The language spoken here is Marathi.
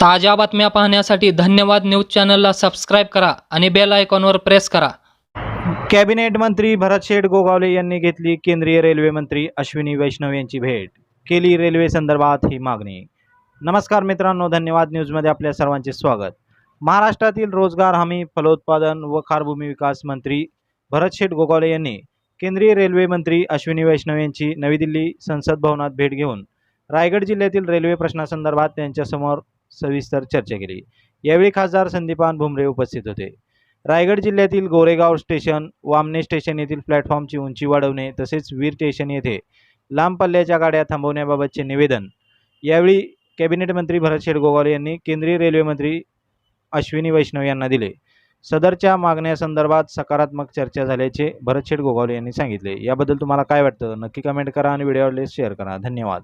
ताज्या बातम्या पाहण्यासाठी धन्यवाद न्यूज चॅनलला सबस्क्राईब करा आणि बेल आयकॉनवर प्रेस करा. कॅबिनेट मंत्री भरतशेठ गोगावले यांनी घेतली केंद्रीय रेल्वे मंत्री अश्विनी वैष्णव यांची भेट. केली रेल्वे संदर्भात ही मागणी. नमस्कार मित्रांनो धन्यवाद न्यूजमध्ये आपल्या सर्वांचे स्वागत. महाराष्ट्रातील रोजगार हमी फलोत्पादन व खारभूमी विकास मंत्री भरतशेठ गोगावले यांनी केंद्रीय रेल्वे मंत्री अश्विनी वैष्णव यांची नवी दिल्ली संसद भवनात भेट घेऊन रायगड जिल्ह्यातील रेल्वे प्रश्नासंदर्भात त्यांच्यासमोर सविस्तर चर्चा केली. यावेळी खासदार संदीपान भुमरे उपस्थित होते. रायगड जिल्ह्यातील गोरेगाव स्टेशन वामने स्टेशन येथील प्लॅटफॉर्मची उंची वाढवणे तसेच वीर स्टेशन येथे लांब पल्ल्याच्या गाड्या थांबवण्याबाबतचे निवेदन. यावेळी कॅबिनेट मंत्री भरतशेठ गोगावले यांनी केंद्रीय रेल्वे मंत्री अश्विनी वैष्णव यांना दिले. सदरच्या मागण्यासंदर्भात सकारात्मक चर्चा झाल्याचे भरतशेठ गोगावले यांनी सांगितले. याबद्दल तुम्हाला काय वाटतं? नक्की कमेंट करा आणि व्हिडिओ शेअर करा. धन्यवाद.